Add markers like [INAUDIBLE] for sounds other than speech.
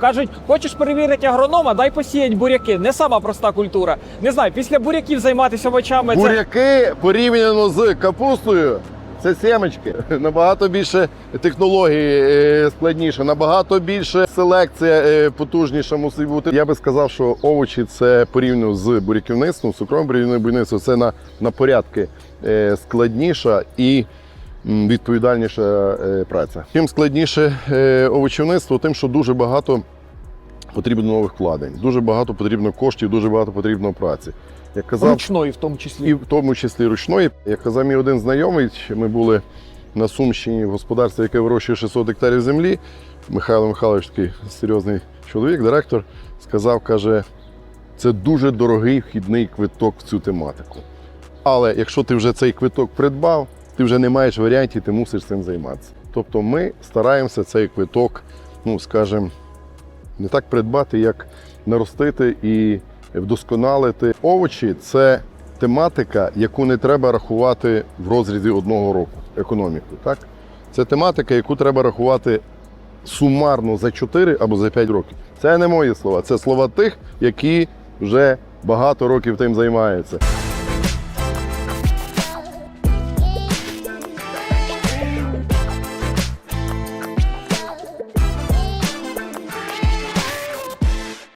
Кажуть, хочеш перевірити агронома, дай посіять буряки. Не сама проста культура. Не знаю, після буряків займатися овочами це Буряки порівняно з капустою. Це сімечки. [LAUGHS] Набагато більше технологій е, складніше, набагато більше селекція е, потужніша мусить бути. Я би сказав, що овочі це порівняно з буряківництвом, цукровим буряківним будівництвом, це на, на порядки е, складніша і відповідальніша е, праця. Чим складніше е, овочівництво, тим, що дуже багато потрібно нових вкладень, дуже багато потрібно коштів, дуже багато потрібно праці. Як казав, ручної в тому числі. і в тому числі ручної. Як казав мій один знайомий, ми були на Сумщині в господарстві, яке вирощує 600 гектарів землі. Михайло Михайлович, такий серйозний чоловік, директор, сказав, каже, це дуже дорогий вхідний квиток в цю тематику. Але якщо ти вже цей квиток придбав, ти вже не маєш варіантів, ти мусиш цим займатися. Тобто ми стараємося цей квиток, ну скажімо, не так придбати, як наростити і вдосконалити. Овочі це тематика, яку не треба рахувати в розрізі одного року економіку. Так? Це тематика, яку треба рахувати сумарно за 4 або за 5 років. Це не мої слова, це слова тих, які вже багато років тим займаються.